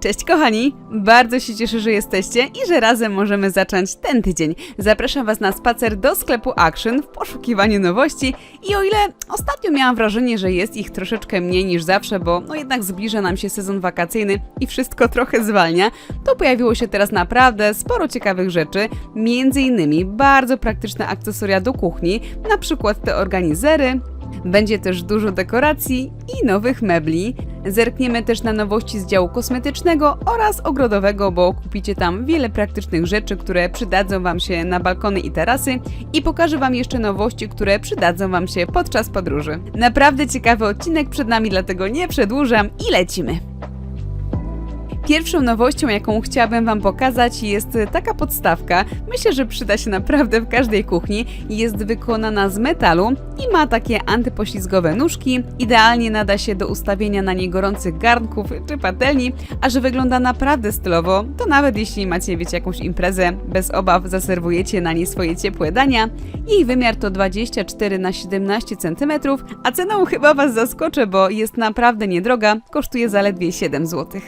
Cześć kochani, bardzo się cieszę, że jesteście i że razem możemy zacząć ten tydzień. Zapraszam Was na spacer do sklepu Action w poszukiwaniu nowości i o ile ostatnio miałam wrażenie, że jest ich troszeczkę mniej niż zawsze, bo no jednak zbliża nam się sezon wakacyjny i wszystko trochę zwalnia, to pojawiło się teraz naprawdę sporo ciekawych rzeczy, między innymi bardzo praktyczne akcesoria do kuchni, na przykład te organizery, będzie też dużo dekoracji i nowych mebli. Zerkniemy też na nowości z działu kosmetycznego oraz ogrodowego, bo kupicie tam wiele praktycznych rzeczy, które przydadzą Wam się na balkony i tarasy i pokażę Wam jeszcze nowości, które przydadzą Wam się podczas podróży. Naprawdę ciekawy odcinek przed nami, dlatego nie przedłużam i lecimy. Pierwszą nowością, jaką chciałabym Wam pokazać, jest taka podstawka. Myślę, że przyda się naprawdę w każdej kuchni. Jest wykonana z metalu i ma takie antypoślizgowe nóżki. Idealnie nada się do ustawienia na niej gorących garnków czy patelni, a że wygląda naprawdę stylowo, to nawet jeśli macie, wiecie, jakąś imprezę, bez obaw zaserwujecie na niej swoje ciepłe dania. Jej wymiar to 24 na 17 cm, a ceną chyba Was zaskoczę, bo jest naprawdę niedroga, kosztuje zaledwie 7 zł.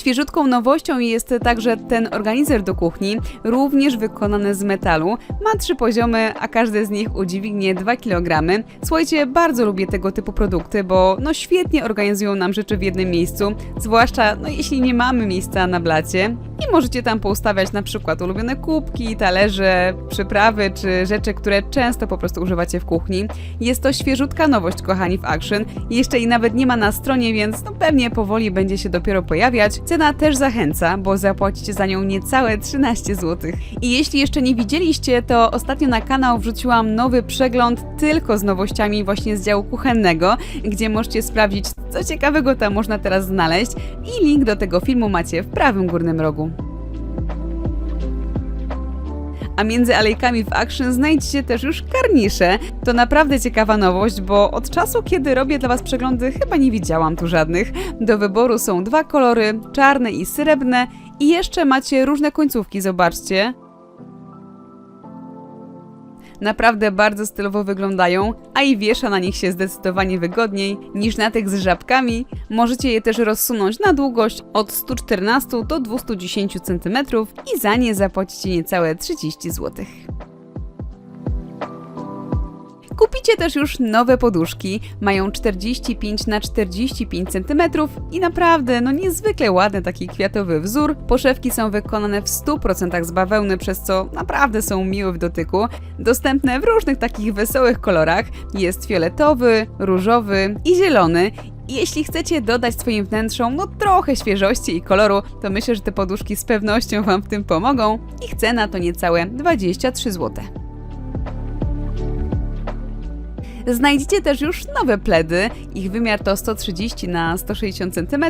Świeżutką nowością jest także ten organizer do kuchni, również wykonany z metalu. Ma trzy poziomy, a każdy z nich udźwignie 2 kg. Słuchajcie, bardzo lubię tego typu produkty, bo no świetnie organizują nam rzeczy w jednym miejscu, zwłaszcza no jeśli nie mamy miejsca na blacie. I możecie tam poustawiać na przykład ulubione kubki, talerze, przyprawy czy rzeczy, które często po prostu używacie w kuchni. Jest to świeżutka nowość, kochani, w Action. Jeszcze i nawet nie ma na stronie, więc no pewnie powoli będzie się dopiero pojawiać. Cena też zachęca, bo zapłacicie za nią niecałe 13 zł. I jeśli jeszcze nie widzieliście, to ostatnio na kanał wrzuciłam nowy przegląd tylko z nowościami właśnie z działu kuchennego, gdzie możecie sprawdzić, co ciekawego tam można teraz znaleźć i link do tego filmu macie w prawym górnym rogu. A między alejkami w Action znajdziecie też już karnisze. To naprawdę ciekawa nowość, bo od czasu, kiedy robię dla Was przeglądy, chyba nie widziałam tu żadnych. Do wyboru są dwa kolory, czarne i srebrne i jeszcze macie różne końcówki, zobaczcie. Naprawdę bardzo stylowo wyglądają, a i wiesza na nich się zdecydowanie wygodniej niż na tych z żabkami. Możecie je też rozsunąć na długość od 114 do 210 cm i za nie zapłacicie niecałe 30 zł. Kupicie też już nowe poduszki. Mają 45 na 45 cm i naprawdę no niezwykle ładny taki kwiatowy wzór. Poszewki są wykonane w 100% z bawełny, przez co naprawdę są miłe w dotyku. Dostępne w różnych takich wesołych kolorach. Jest fioletowy, różowy i zielony. I jeśli chcecie dodać swoim wnętrzom no trochę świeżości i koloru, to myślę, że te poduszki z pewnością Wam w tym pomogą. Ich cena to niecałe 23 zł. Znajdziecie też już nowe pledy. Ich wymiar to 130 na 160 cm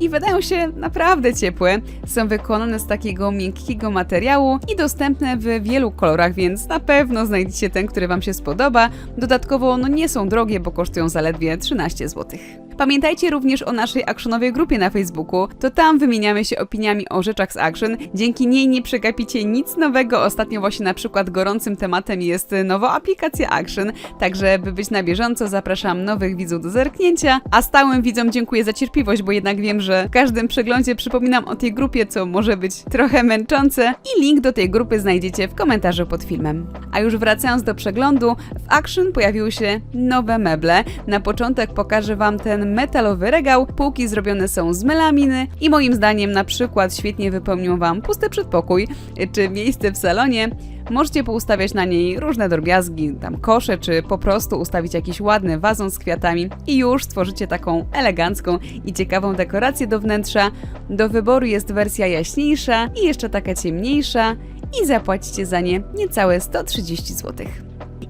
i wydają się naprawdę ciepłe. Są wykonane z takiego miękkiego materiału i dostępne w wielu kolorach, więc na pewno znajdziecie ten, który Wam się spodoba. Dodatkowo no nie są drogie, bo kosztują zaledwie 13 zł. Pamiętajcie również o naszej actionowej grupie na Facebooku. To tam wymieniamy się opiniami o rzeczach z Action. Dzięki niej nie przegapicie nic nowego. Ostatnio właśnie na przykład gorącym tematem jest nowa aplikacja Action. Także by być na bieżąco zapraszam nowych widzów do zerknięcia. A stałym widzom dziękuję za cierpliwość, bo jednak wiem, że w każdym przeglądzie przypominam o tej grupie, co może być trochę męczące. I link do tej grupy znajdziecie w komentarzu pod filmem. A już wracając do przeglądu, w Action pojawiły się nowe meble. Na początek pokażę Wam ten metalowy regał. Półki zrobione są z melaminy i moim zdaniem na przykład świetnie wypełnią Wam pusty przedpokój czy miejsce w salonie. Możecie poustawiać na niej różne drobiazgi, tam kosze, czy po prostu ustawić jakiś ładny wazon z kwiatami i już stworzycie taką elegancką i ciekawą dekorację do wnętrza. Do wyboru jest wersja jaśniejsza i jeszcze taka ciemniejsza i zapłacicie za nie niecałe 130 zł.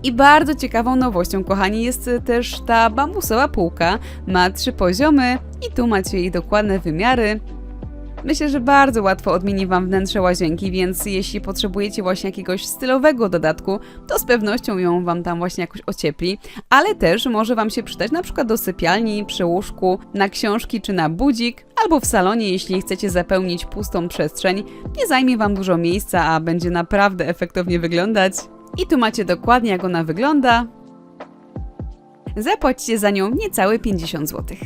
I bardzo ciekawą nowością, kochani, jest też ta bambusowa półka. Ma trzy poziomy i tu macie jej dokładne wymiary. Myślę, że bardzo łatwo odmieni Wam wnętrze łazienki, więc jeśli potrzebujecie właśnie jakiegoś stylowego dodatku, to z pewnością ją Wam tam właśnie jakoś ociepli, ale też może Wam się przydać na przykład do sypialni, przy łóżku, na książki czy na budzik, albo w salonie, jeśli chcecie zapełnić pustą przestrzeń. Nie zajmie Wam dużo miejsca, a będzie naprawdę efektownie wyglądać. I tu macie dokładnie jak ona wygląda. Zapłacicie za nią niecałe 50 zł.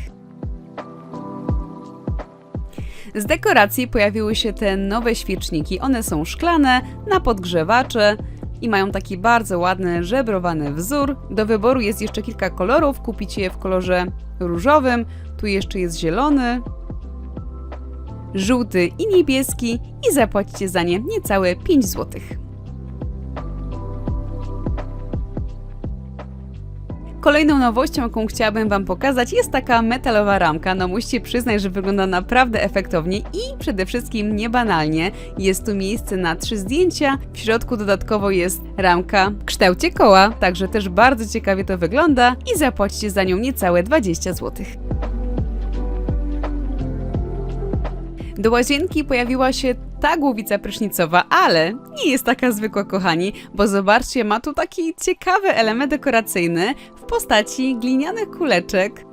Z dekoracji pojawiły się te nowe świeczniki. One są szklane, na podgrzewacze i mają taki bardzo ładny, żebrowany wzór. Do wyboru jest jeszcze kilka kolorów. Kupicie je w kolorze różowym. Tu jeszcze jest zielony, żółty i niebieski i zapłacicie za nie niecałe 5 złotych. Kolejną nowością, jaką chciałabym Wam pokazać, jest taka metalowa ramka. No musicie przyznać, że wygląda naprawdę efektownie i przede wszystkim niebanalnie. Jest tu miejsce na trzy zdjęcia. W środku dodatkowo jest ramka w kształcie koła, także też bardzo ciekawie to wygląda i zapłacicie za nią niecałe 20 zł. Do łazienki pojawiła się ta głowica prysznicowa, ale nie jest taka zwykła, kochani, bo zobaczcie, ma tu taki ciekawy element dekoracyjny postaci glinianych kuleczek.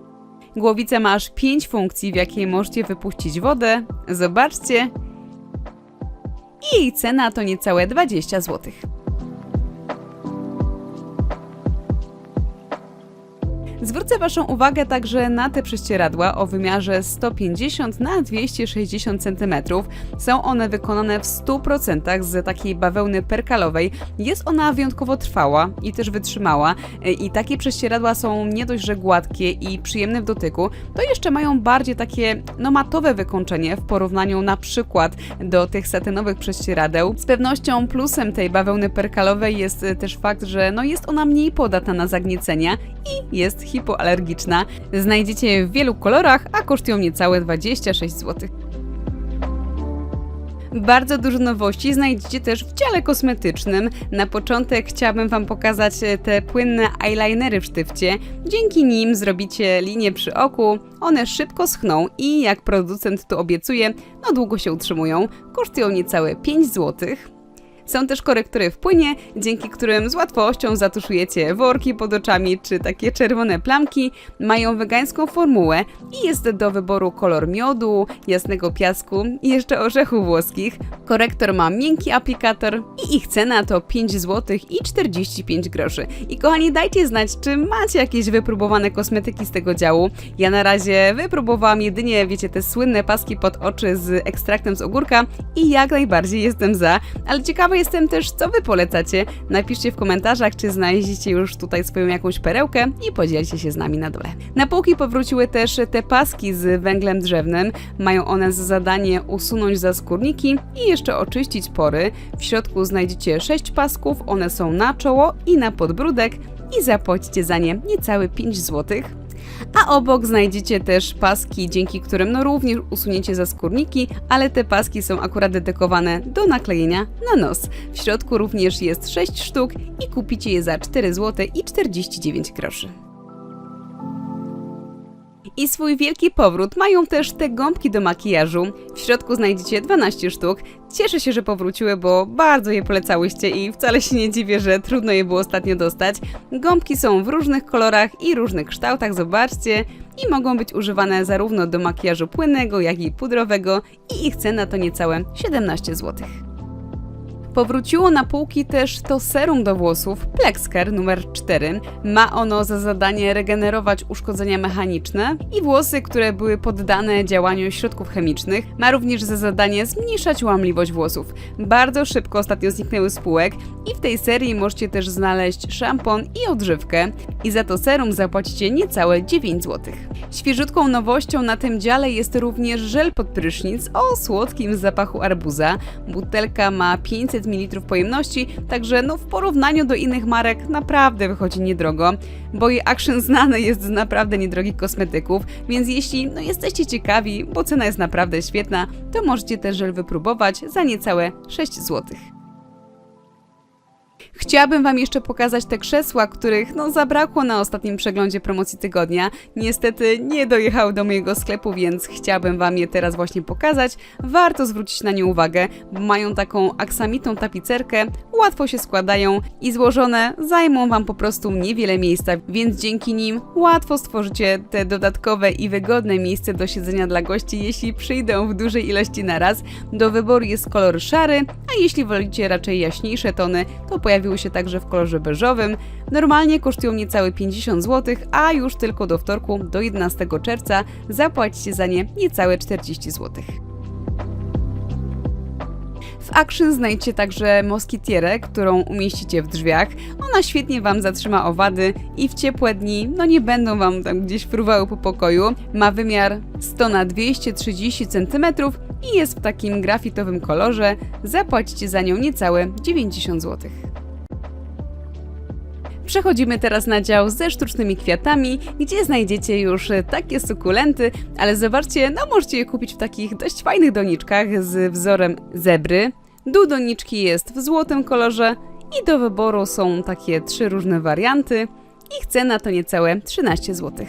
Głowica ma aż 5 funkcji, w jakiej możecie wypuścić wodę. Zobaczcie. I jej cena to niecałe 20 zł. Zwrócę Waszą uwagę także na te prześcieradła o wymiarze 150 na 260 cm. Są one wykonane w 100% z takiej bawełny perkalowej. Jest ona wyjątkowo trwała i też wytrzymała. I takie prześcieradła są nie dość, że gładkie i przyjemne w dotyku, to jeszcze mają bardziej takie no, matowe wykończenie w porównaniu na przykład do tych satynowych prześcieradeł. Z pewnością plusem tej bawełny perkalowej jest też fakt, że no, jest ona mniej podatna na zagniecenia i jest hipoalergiczna. Znajdziecie je w wielu kolorach, a kosztują niecałe 26 zł. Bardzo dużo nowości znajdziecie też w dziale kosmetycznym. Na początek chciałabym Wam pokazać te płynne eyelinery w sztywcie. Dzięki nim zrobicie linię przy oku, one szybko schną i jak producent tu obiecuje, no długo się utrzymują. Kosztują niecałe 5 złotych. Są też korektory w płynie, dzięki którym z łatwością zatuszujecie worki pod oczami czy takie czerwone plamki. Mają wegańską formułę i jest do wyboru kolor miodu, jasnego piasku i jeszcze orzechów włoskich. Korektor ma miękki aplikator i ich cena to 5 zł i 45 groszy. I kochani, dajcie znać, czy macie jakieś wypróbowane kosmetyki z tego działu. Ja na razie wypróbowałam jedynie, wiecie, te słynne paski pod oczy z ekstraktem z ogórka i jak najbardziej jestem za, ale ciekawe jestem też, co wy polecacie. Napiszcie w komentarzach, czy znaleźliście już tutaj swoją jakąś perełkę i podzielcie się z nami na dole. Na półki powróciły też te paski z węglem drzewnym. Mają one za zadanie usunąć zaskórniki i jeszcze oczyścić pory. W środku znajdziecie 6 pasków, one są na czoło i na podbródek i zapłacicie za nie niecałe 5 złotych a obok znajdziecie też paski, dzięki którym no również usuniecie zaskórniki, ale te paski są akurat dedykowane do naklejenia na nos. W środku również jest 6 sztuk i kupicie je za 4 zł i 49 groszy. I swój wielki powrót mają też te gąbki do makijażu. W środku znajdziecie 12 sztuk. Cieszę się, że powróciły, bo bardzo je polecałyście i wcale się nie dziwię, że trudno je było ostatnio dostać. Gąbki są w różnych kolorach i różnych kształtach, zobaczcie. I mogą być używane zarówno do makijażu płynnego, jak i pudrowego i ich cena to niecałe 17 zł. Powróciło na półki też to serum do włosów Plexcare numer 4. Ma ono za zadanie regenerować uszkodzenia mechaniczne i włosy, które były poddane działaniu środków chemicznych. Ma również za zadanie zmniejszać łamliwość włosów. Bardzo szybko ostatnio zniknęły z półek i w tej serii możecie też znaleźć szampon i odżywkę. I za to serum zapłacicie niecałe 9 zł. Świeżutką nowością na tym dziale jest również żel pod prysznic o słodkim zapachu arbuza. Butelka ma 500 ml pojemności, także no w porównaniu do innych marek naprawdę wychodzi niedrogo. Boy Action znany jest z naprawdę niedrogich kosmetyków, więc jeśli no jesteście ciekawi, bo cena jest naprawdę świetna, to możecie ten żel wypróbować za niecałe 6 złotych. Chciałabym Wam jeszcze pokazać te krzesła, których no zabrakło na ostatnim przeglądzie promocji tygodnia. Niestety nie dojechały do mojego sklepu, więc chciałabym Wam je teraz właśnie pokazać. Warto zwrócić na nie uwagę, bo mają taką aksamitną tapicerkę, łatwo się składają i złożone zajmą Wam po prostu niewiele miejsca, więc dzięki nim łatwo stworzycie te dodatkowe i wygodne miejsce do siedzenia dla gości, jeśli przyjdą w dużej ilości na raz. Do wyboru jest kolor szary, a jeśli wolicie raczej jaśniejsze tony, to pojawiły się także w kolorze beżowym. Normalnie kosztują niecałe 50 zł, a już tylko do wtorku, do 11 czerwca zapłacicie za nie niecałe 40 zł. W Action znajdziecie także moskitierę, którą umieścicie w drzwiach. Ona świetnie Wam zatrzyma owady i w ciepłe dni, no nie będą Wam tam gdzieś fruwały po pokoju. Ma wymiar 100 na 230 cm i jest w takim grafitowym kolorze. Zapłacicie za nią niecałe 90 zł. Przechodzimy teraz na dział ze sztucznymi kwiatami, gdzie znajdziecie już e, takie sukulenty, ale zobaczcie, no możecie je kupić w takich dość fajnych doniczkach z wzorem zebry. Dół doniczki jest w złotym kolorze i do wyboru są takie trzy różne warianty. Ich cena to niecałe 13 zł.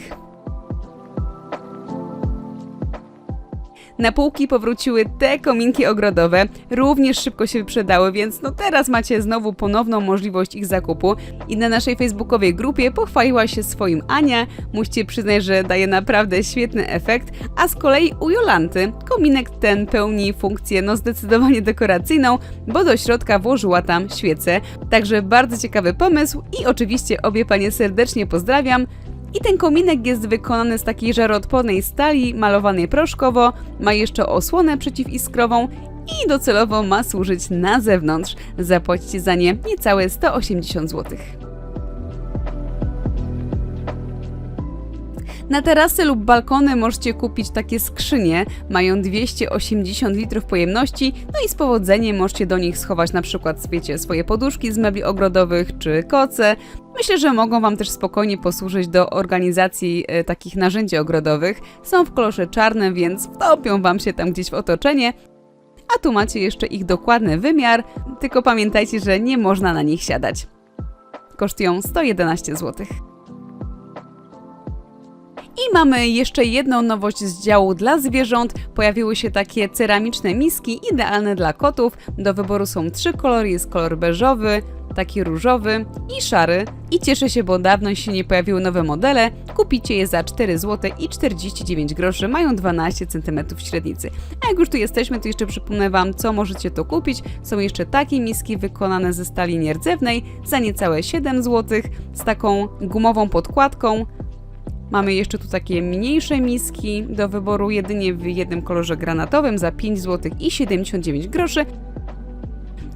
Na półki powróciły te kominki ogrodowe, również szybko się wyprzedały, więc no teraz macie znowu ponowną możliwość ich zakupu. I na naszej facebookowej grupie pochwaliła się swoim Ania, musicie przyznać, że daje naprawdę świetny efekt, a z kolei u Jolanty kominek ten pełni funkcję no zdecydowanie dekoracyjną, bo do środka włożyła tam świecę. Także bardzo ciekawy pomysł i oczywiście obie panie serdecznie pozdrawiam. I ten kominek jest wykonany z takiej żaroodpornej stali, malowanej proszkowo, ma jeszcze osłonę przeciwiskrową i docelowo ma służyć na zewnątrz. Zapłacicie za nie niecałe 180 zł. Na terasy lub balkony możecie kupić takie skrzynie, mają 280 litrów pojemności, no i z powodzeniem możecie do nich schować na przykład, wiecie, swoje poduszki z mebli ogrodowych czy koce. Myślę, że mogą Wam też spokojnie posłużyć do organizacji e, takich narzędzi ogrodowych. Są w kolorze czarnym, więc wtopią Wam się tam gdzieś w otoczenie. A tu macie jeszcze ich dokładny wymiar, tylko pamiętajcie, że nie można na nich siadać. Kosztują 111 zł. I mamy jeszcze jedną nowość z działu dla zwierząt. Pojawiły się takie ceramiczne miski, idealne dla kotów. Do wyboru są trzy kolory, jest kolor beżowy, taki różowy i szary. I cieszę się, bo dawno się nie pojawiły nowe modele. Kupicie je za 4 zł i 49 groszy, mają 12 cm średnicy. A jak już tu jesteśmy, to jeszcze przypomnę Wam, co możecie tu kupić. Są jeszcze takie miski wykonane ze stali nierdzewnej za niecałe 7 zł, z taką gumową podkładką. Mamy jeszcze tu takie mniejsze miski do wyboru jedynie w jednym kolorze granatowym za 5 zł i 79 groszy.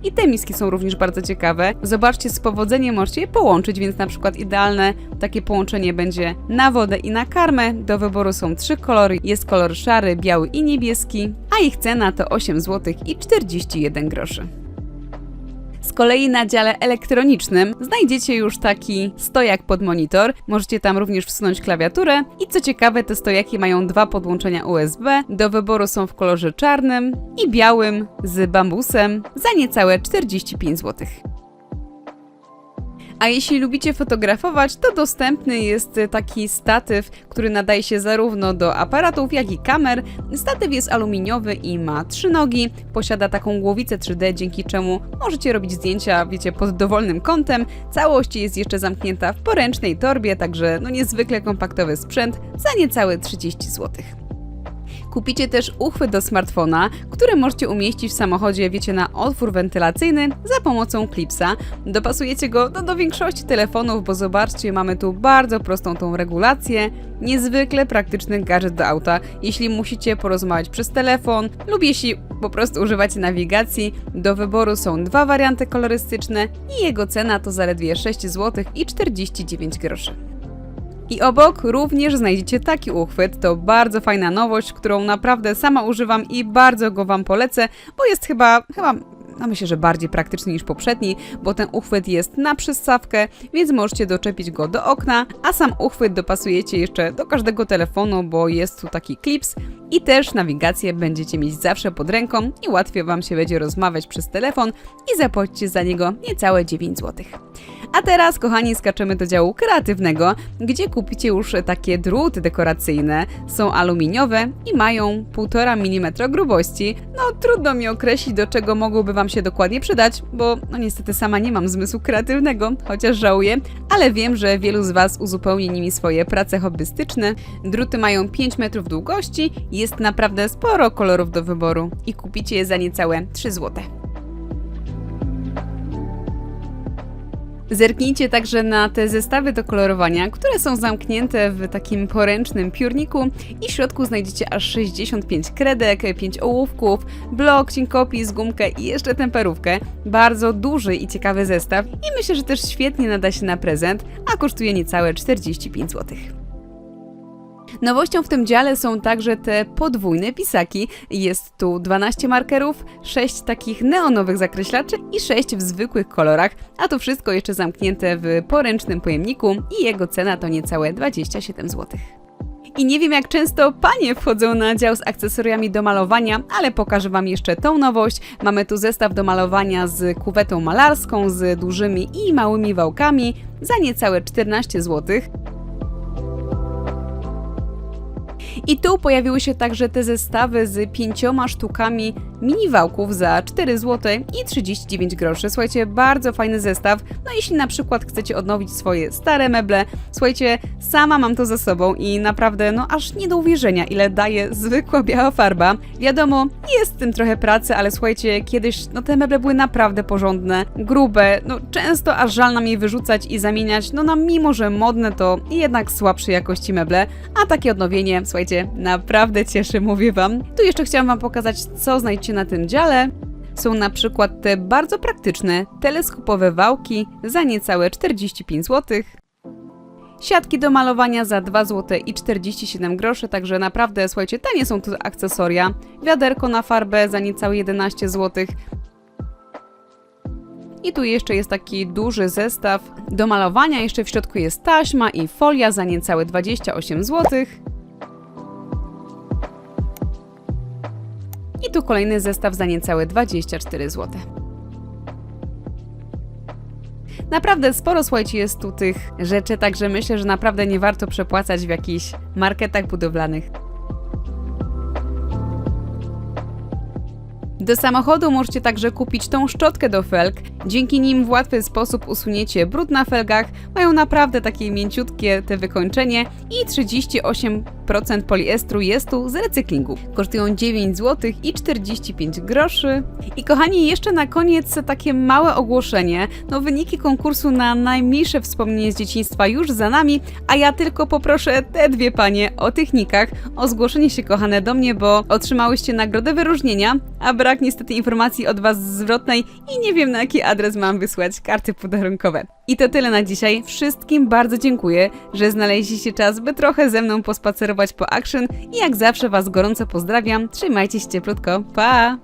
I te miski są również bardzo ciekawe. Zobaczcie, z powodzeniem możecie je połączyć, więc na przykład idealne takie połączenie będzie na wodę i na karmę. Do wyboru są trzy kolory. Jest kolor szary, biały i niebieski, a ich cena to 8 zł i 41 groszy. Z kolei na dziale elektronicznym znajdziecie już taki stojak pod monitor. Możecie tam również wsunąć klawiaturę. I co ciekawe, te stojaki mają dwa podłączenia USB. Do wyboru są w kolorze czarnym i białym z bambusem za niecałe 45 zł. A jeśli lubicie fotografować, to dostępny jest taki statyw, który nadaje się zarówno do aparatów, jak i kamer. Statyw jest aluminiowy i ma trzy nogi, posiada taką głowicę 3D, dzięki czemu możecie robić zdjęcia, wiecie, pod dowolnym kątem. Całość jest jeszcze zamknięta w poręcznej torbie, także no niezwykle kompaktowy sprzęt za niecałe 30 zł. Kupicie też uchwyt do smartfona, który możecie umieścić w samochodzie, wiecie, na otwór wentylacyjny za pomocą klipsa. Dopasujecie go do, do większości telefonów, bo zobaczcie, mamy tu bardzo prostą tą regulację. Niezwykle praktyczny gadżet do auta, jeśli musicie porozmawiać przez telefon lub jeśli po prostu używacie nawigacji. Do wyboru są dwa warianty kolorystyczne i jego cena to zaledwie 6 zł i 49 groszy. I obok również znajdziecie taki uchwyt. To bardzo fajna nowość, którą naprawdę sama używam i bardzo go Wam polecę, bo jest chyba, chyba no myślę, że bardziej praktyczny niż poprzedni, bo ten uchwyt jest na przystawkę, więc możecie doczepić go do okna, a sam uchwyt dopasujecie jeszcze do każdego telefonu, bo jest tu taki klips i też nawigację będziecie mieć zawsze pod ręką i łatwiej Wam się będzie rozmawiać przez telefon i zapłacicie za niego niecałe 9 zł. A teraz, kochani, skaczemy do działu kreatywnego, gdzie kupicie już takie druty dekoracyjne. Są aluminiowe i mają 1,5 mm grubości. No, trudno mi określić, do czego mogłyby Wam się dokładnie przydać, bo no niestety sama nie mam zmysłu kreatywnego, chociaż żałuję, ale wiem, że wielu z Was uzupełni nimi swoje prace hobbystyczne. Druty mają 5 metrów długości, jest naprawdę sporo kolorów do wyboru i kupicie je za niecałe 3 zł. Zerknijcie także na te zestawy do kolorowania, które są zamknięte w takim poręcznym piórniku i w środku znajdziecie aż 65 kredek, 5 ołówków, blok, cinkopis, gumkę i jeszcze temperówkę. Bardzo duży i ciekawy zestaw i myślę, że też świetnie nada się na prezent, a kosztuje niecałe 45 zł. Nowością w tym dziale są także te podwójne pisaki. Jest tu 12 markerów, 6 takich neonowych zakreślaczy i 6 w zwykłych kolorach, a to wszystko jeszcze zamknięte w poręcznym pojemniku i jego cena to niecałe 27 zł. I nie wiem jak często panie wchodzą na dział z akcesoriami do malowania, ale pokażę Wam jeszcze tą nowość. Mamy tu zestaw do malowania z kuwetą malarską, z dużymi i małymi wałkami za niecałe 14 zł. I tu pojawiły się także te zestawy z pięcioma sztukami mini wałków za 4 zł i 39 groszy. Słuchajcie, bardzo fajny zestaw. No jeśli na przykład chcecie odnowić swoje stare meble, słuchajcie, sama mam to ze sobą i naprawdę, no aż nie do uwierzenia, ile daje zwykła biała farba. Wiadomo, jest w tym trochę pracy, ale słuchajcie, kiedyś, no te meble były naprawdę porządne, grube, no często aż żal nam je wyrzucać i zamieniać, no na mimo, że modne to jednak słabszej jakości meble, a takie odnowienie, słuchajcie, naprawdę cieszy, mówię Wam. Tu jeszcze chciałam Wam pokazać, co znajdziecie na tym dziale. Są na przykład te bardzo praktyczne teleskopowe wałki za niecałe 45 zł. Siatki do malowania za 2 zł i 47 groszy, także naprawdę, słuchajcie, tanie są tu akcesoria. Wiaderko na farbę za niecałe 11 zł. I tu jeszcze jest taki duży zestaw do malowania. Jeszcze w środku jest taśma i folia za niecałe 28 zł. I tu kolejny zestaw za niecałe 24 zł. Naprawdę sporo, słuchajcie, jest tu tych rzeczy, także myślę, że naprawdę nie warto przepłacać w jakichś marketach budowlanych. Do samochodu możecie także kupić tą szczotkę do felg. Dzięki nim w łatwy sposób usuniecie brud na felgach. Mają naprawdę takie mięciutkie te wykończenie i 38% poliestru jest tu z recyklingu. Kosztują 9 zł i 45 groszy. I kochani, jeszcze na koniec takie małe ogłoszenie. No wyniki konkursu na najmilsze wspomnienie z dzieciństwa już za nami, a ja tylko poproszę te dwie panie o tych nikach o zgłoszenie się kochane do mnie, bo otrzymałyście nagrodę wyróżnienia, a brak niestety informacji od was zwrotnej i nie wiem na jaki adres mam wysłać karty podarunkowe. I to tyle na dzisiaj. Wszystkim bardzo dziękuję, że znaleźliście czas, by trochę ze mną pospacerować po action i jak zawsze was gorąco pozdrawiam. Trzymajcie się cieplutko. Pa!